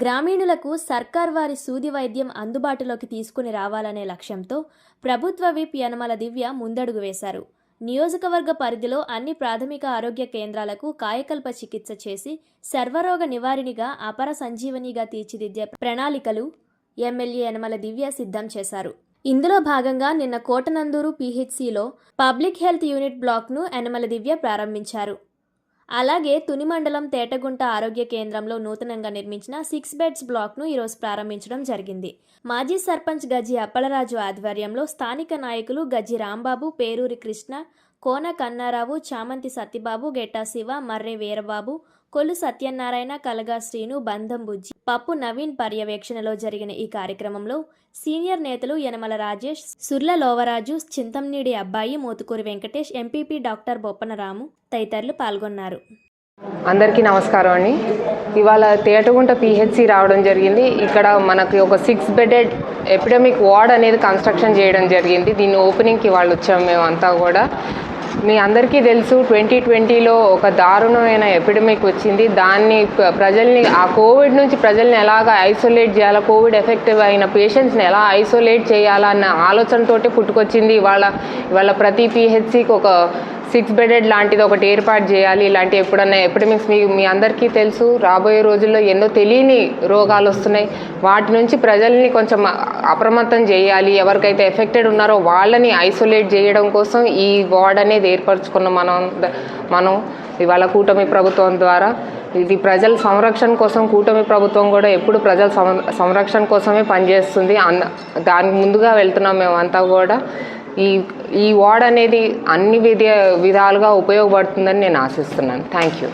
గ్రామీణులకు సర్కార్ వారి సూది వైద్యం అందుబాటులోకి తీసుకుని రావాలనే లక్ష్యంతో ప్రభుత్వ విప్ యనమల దివ్య ముందడుగు వేశారు. నియోజకవర్గ పరిధిలో అన్ని ప్రాథమిక ఆరోగ్య కేంద్రాలకు కాయకల్ప చికిత్స చేసి సర్వరోగ నివారిణిగా అపర సంజీవనిగా తీర్చిదిద్దే ప్రణాళికలు ఎమ్మెల్యే యనమల దివ్య సిద్ధం చేశారు. ఇందులో భాగంగా నిన్న కోటనందూరు పీహెచ్సిలో పబ్లిక్ హెల్త్ యూనిట్ బ్లాక్ను యనమల దివ్య ప్రారంభించారు. అలాగే తుని మండలం తేటగుంట ఆరోగ్య కేంద్రంలో నూతనంగా నిర్మించిన సిక్స్ బెడ్స్ బ్లాక్ను ఈరోజు ప్రారంభించడం జరిగింది. మాజీ సర్పంచ్ గజి అప్పలరాజు ఆధ్వర్యంలో స్థానిక నాయకులు గజ్జి రాంబాబు పేరూరి కృష్ణ కోన కన్నారావు చామంతి సత్యబాబు గెట్టా శివ మర్రే వీరబాబు కొల్లు సత్యనారాయణ కలగా శ్రీను బంధం బుజ్జి పప్పు నవీన్ పర్యవేక్షణలో జరిగిన ఈ కార్యక్రమంలో సీనియర్ నేతలు యనమల రాజేష్ సుర్ల లోవరాజు చింతంనీడి అబ్బాయి మోతుకూరి వెంకటేష్ ఎంపీపీ డాక్టర్ బొప్పనరాము తదితరులు పాల్గొన్నారు. అందరికీ నమస్కారం అండి. ఇవాళ తేటగుంట పిహెచ్సి రావడం జరిగింది. ఇక్కడ మనకి ఒక సిక్స్ బెడెడ్ ఎపిడమిక్ వార్డ్ అనేది కన్స్ట్రక్షన్ చేయడం జరిగింది. దీని ఓపెనింగ్కి వాళ్ళు వచ్చాము మేము అంతా కూడా. మీ అందరికీ తెలుసు ట్వంటీ ట్వంటీలో ఒక దారుణమైన ఎపిడమిక్ వచ్చింది. దాన్ని ప్రజల్ని ఆ కోవిడ్ నుంచి ప్రజల్ని ఎలాగ ఐసోలేట్ చేయాలా కోవిడ్ ఎఫెక్టివ్ అయిన పేషెంట్స్ని ఎలా ఐసోలేట్ చేయాలా అన్న ఆలోచనతోటి పుట్టుకొచ్చింది. ఇవాళ ఇవాళ ప్రతి పిహెచ్సికి ఒక సిక్స్ బెడెడ్ లాంటిది ఒకటి ఏర్పాటు చేయాలి ఇలాంటి ఎప్పుడన్నా ఎపిడమిక్స్ మీ మీ అందరికీ తెలుసు. రాబోయే రోజుల్లో ఎన్నో తెలియని రోగాలు వస్తున్నాయి. వాటి నుంచి ప్రజల్ని కొంచెం అప్రమత్తం చేయాలి. ఎవరికైతే ఎఫెక్టెడ్ ఉన్నారో వాళ్ళని ఐసోలేట్ చేయడం కోసం ఈ వార్డ్ అనేది ఏర్పరచుకున్న మనం మనం ఇవాళ కూటమి ప్రభుత్వం ద్వారా. ఇది ప్రజల సంరక్షణ కోసం కూటమి ప్రభుత్వం కూడా ఎప్పుడు ప్రజల సం- సంరక్షణ కోసమే పనిచేస్తుంది. అన్న దానికి ముందుగా వెళ్తున్నాం మేమంతా కూడా. ఈ ఈ వార్డ్ అనేది అన్ని విధ విధాలుగా ఉపయోగపడుతుందని నేను ఆశిస్తున్నాను. Thank you